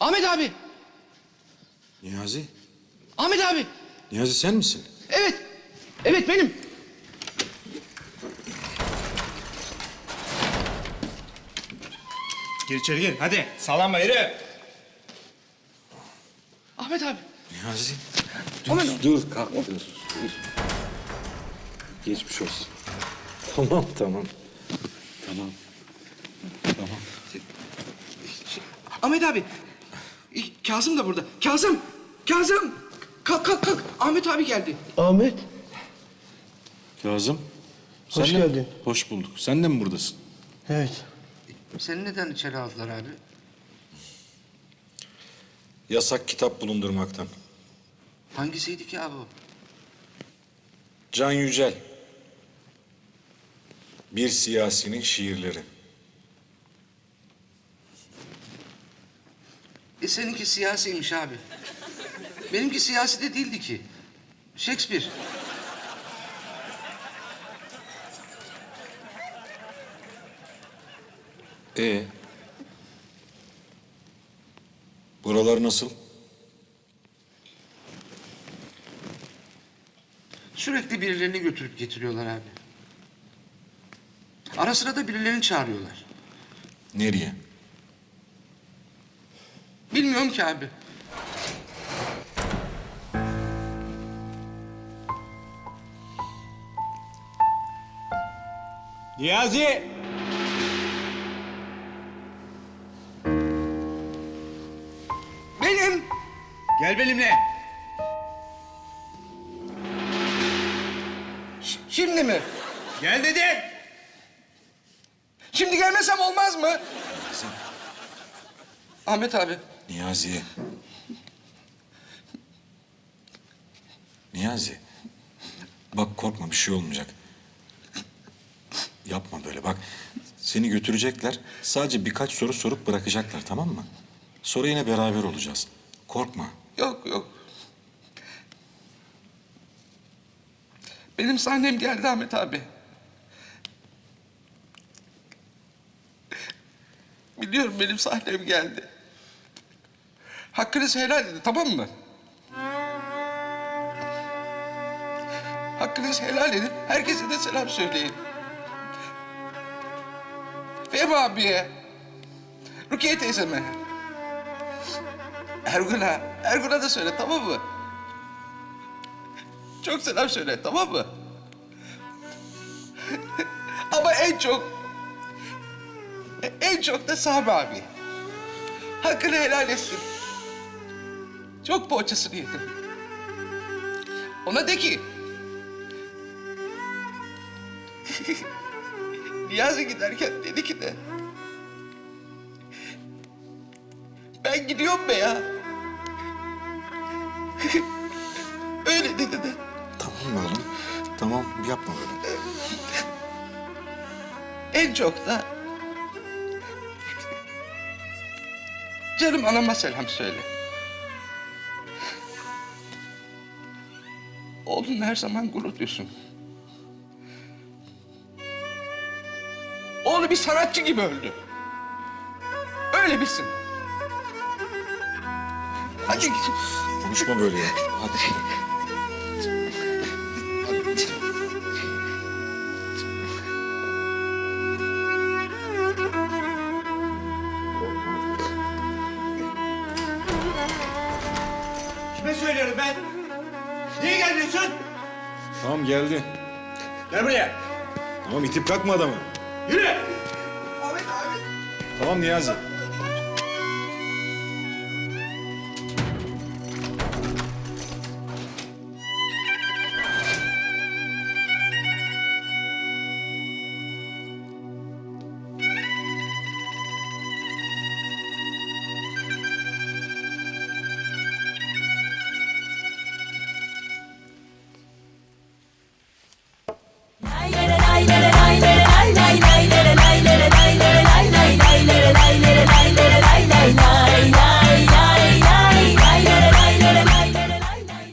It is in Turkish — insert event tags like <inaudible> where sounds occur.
Ahmet abi. Niyazi. Ahmet abi. Niyazi sen misin? Evet. Evet benim. Gir içeri gir. Hadi sallanma yürü. Ahmet abi. Niyazi. Ahmet Dur, kalk dur. dur. Geçmiş olsun. Tamam tamam. Tamam. Tamam. Ahmet abi. E, Kazım da burada. Kazım. Kazım. Kalk kalk kalk. Ahmet abi geldi. Ahmet, Kazım. Hoş sen de- geldin. Hoş bulduk. Sen de mi buradasın? evet. Seni neden içeri aldılar abi? Yasak kitap bulundurmaktan. Hangisiydi ki abi o? Can Yücel. Bir siyasinin şiirleri. E seninki siyasiymiş abi. Benimki siyasi de değildi ki. Shakespeare. Ee? Buralar nasıl? Sürekli birilerini götürüp getiriyorlar abi. Ara sıra da birilerini çağırıyorlar. Nereye? Bilmiyorum ki abi. Niyazi. Benim. Gel benimle. Ş- şimdi mi? Gel dedim. Şimdi gelmesem olmaz mı? Ahmet abi. Niyazi. Niyazi. Bak korkma bir şey olmayacak. Yapma böyle bak. Seni götürecekler. Sadece birkaç soru sorup bırakacaklar tamam mı? Sonra yine beraber olacağız. Korkma. Yok yok. Benim sahnem geldi Ahmet abi. Biliyorum benim sahnem geldi. Hakkınızı helal edin tamam mı? Hakkınızı helal edin. Herkese de selam söyleyin. Fehmi abiye. Rukiye teyzeme. Ergun'a, Ergun'a da söyle tamam mı? Çok selam söyle tamam mı? Ama en çok, en çok da Sami abi. Hakkını helal etsin. Çok poğaçasını yedim. Ona de ki... <laughs> Niyazi giderken dedi ki de... Ben gidiyorum be ya. <laughs> Öyle dedi de. Tamam oğlum? Tamam yapma böyle. En çok da... Canım anama selam söyle. Oğlun her zaman gurur duysun. Oğlu bir sanatçı gibi öldü. Öyle bilsin. Hadi git. Konuşma böyle ya. Hadi. Kime söylüyorum ben? Gelmiyorsun? Tamam geldi. Gel buraya. Tamam itip kalkma adamı. Yürü. Ahmet abi. Tamam Niyazi.